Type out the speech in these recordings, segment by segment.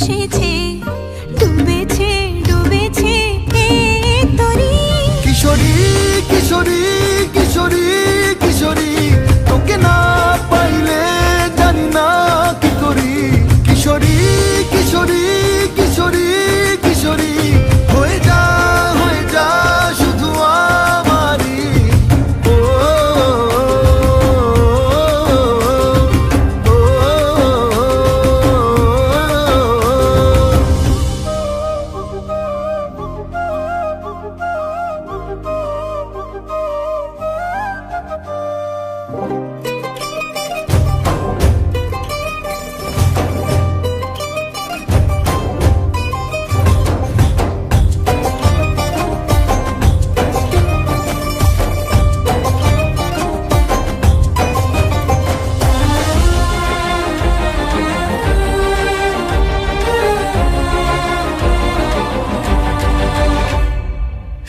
ভেসেছে ডুবেছে ডুবেছে তরি কিশোরী কিশোরী।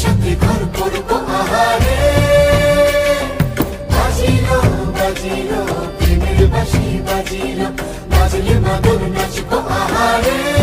সাথে ঘর করব আহারে বাজিলো বাজিলো প্রেমের বাসি বাজিল বাজলে মাদুর নাচবো আহারে